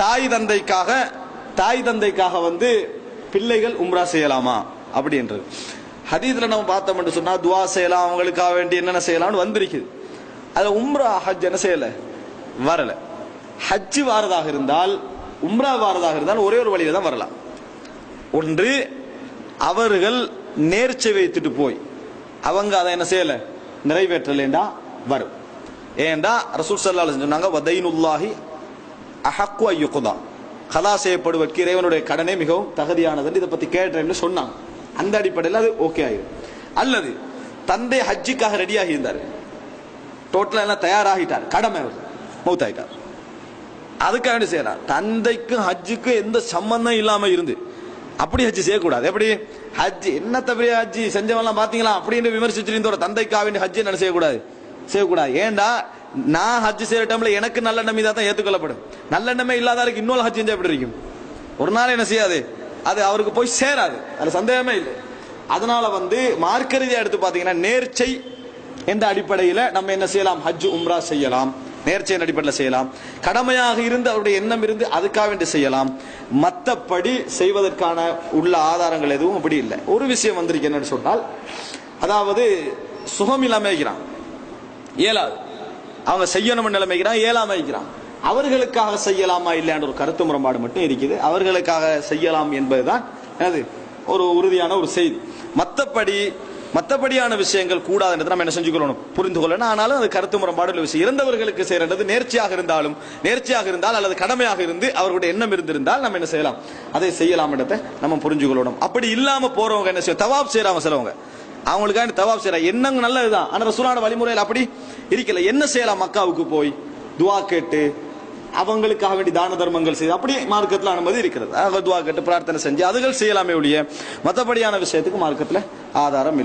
தாய் தந்தைக்காக தாய் தந்தைக்காக வந்து பிள்ளைகள் உம்ரா செய்யலாமா? அப்படின்றது ஹதீதில் நம்ம பார்த்தோம் என்று சொன்னால் துவா செய்யலாம் அவங்களுக்காக வேண்டி என்னென்ன செய்யலாம்னு வந்திருக்குது. அதுல உம்ரா ஹஜ் என்ன செய்யலை? வரலை. ஹஜ்ஜு வாரதாக இருந்தால் உம்ரா வாரதாக இருந்தால் ஒரே ஒரு வழியில தான் வரலாம். ஒன்று அவர்கள் நேர்ச்சை வைத்துட்டு போய் அவங்க அதை என்ன செய்யலை? நிறைவேற்றலேண்டா வரும். ஏண்டா ரசூல் சல்லா சொன்னாங்க வதைனுல்லாஹி அஹக்கு ஐயுக்குதா கலா செய்யப்படுவதற்கு இறைவனுடைய கடனே மிகவும் தகுதியானதுன்னு இதை பத்தி கேட்டேன்னு சொன்னாங்க அந்த அடிப்படையில் அது ஓகே ஆயிரும். அல்லது தந்தை ஹஜ்ஜிக்காக ரெடியாகி இருந்தார் டோட்டலாக எல்லாம் தயாராகிட்டார். கடமை அவர். மௌத்தாயிட்டார். அதுக்காக வேண்டி செய்யறார்? தந்தைக்கும் ஹஜ்ஜுக்கும் எந்த சம்பந்தம் இல்லாமல் இருந்து. அப்படி ஹஜ்ஜி செய்யக்கூடாது. எப்படி? ஹஜ்ஜி என்ன தவிர ஹஜ்ஜி? செஞ்சவெல்லாம் பார்த்தீங்களா அப்படின்னு விமர்சிச்சிருந்தோட தந்தைக்காக வேண்டி ஹஜ்ஜி என்ன செய்யக்கூடாது? செய்யக்கூடாது. ஏன்டா நான் ஹஜ் செய்யற டைம்ல எனக்கு நல்ல நம்பிதா தான் ஏற்றுக்கொள்ளப்படும் நல்ல நன்மை இல்லாதாருக்கு இன்னொரு ஹஜ் செஞ்சா எப்படி இருக்கும்? ஒரு நாள் என்ன செய்யாது? அது அவருக்கு போய் சேராது. அது சந்தேகமே இல்லை. அதனால வந்து மார்க்கரிதியா எடுத்து பாத்தீங்கன்னா நேர்ச்சை என்ற அடிப்படையில நம்ம என்ன செய்யலாம்? ஹஜ் உம்ரா செய்யலாம். நேர்ச்சையின் அடிப்படையில் செய்யலாம். கடமையாக இருந்து அவருடைய எண்ணம் இருந்து அதுக்காக வேண்டி செய்யலாம். மற்றபடி செய்வதற்கான உள்ள ஆதாரங்கள் எதுவும் அப்படி இல்லை. ஒரு விஷயம் வந்திருக்கு என்னன்னு சொன்னால் அதாவது சுகம் இல்லாமல் இருக்கிறான். இயலாது அவங்க செய்யணும் நிலைமைக்கிறான் இயலாம இருக்கிறான் அவர்களுக்காக செய்யலாமா இல்லையான்ற ஒரு கருத்து முரண்பாடு மட்டும் இருக்குது. அவர்களுக்காக செய்யலாம் என்பதுதான் எனது ஒரு உறுதியான ஒரு செய்தி. மற்றபடி மற்றபடியான விஷயங்கள் கூடாதுன்றது நம்ம என்ன செஞ்சுக்கொள்ளணும்? புரிந்து கொள்ளணும். ஆனாலும் அது கருத்து முரண்பாடு விஷயம். இறந்தவர்களுக்கு செய்யறது நேர்ச்சியாக இருந்தாலும் நேர்ச்சியாக இருந்தால் அல்லது கடமையாக இருந்து அவர்களுடைய எண்ணம் இருந்திருந்தால் நம்ம என்ன செய்யலாம்? அதை செய்யலாம் என்றதை நம்ம புரிஞ்சு கொள்ளணும் அப்படி இல்லாம போறவங்க என்ன செய்யும் தவாப் செய்யறாங்க சிலவங்க. அவங்களுக்காக தவாப் செய்யற எண்ணம் நல்லதுதான். ஆனா ரசூலான வழிமுறையில் அப்படி இருக்கல. என்ன செய்யலாம் மக்காவுக்கு போய்? துவா கேட்டு அவங்களுக்காக வேண்டி தான தர்மங்கள் செய்து அப்படி மார்க்கத்தில் அனுமதி இருக்கிறது. ஆக துவா கேட்டு பிரார்த்தனை செஞ்சு அதுகள் செய்யலாமே ஒழிய மற்றபடியான விஷயத்துக்கு மார்க்கத்தில் ஆதாரம் இல்லை.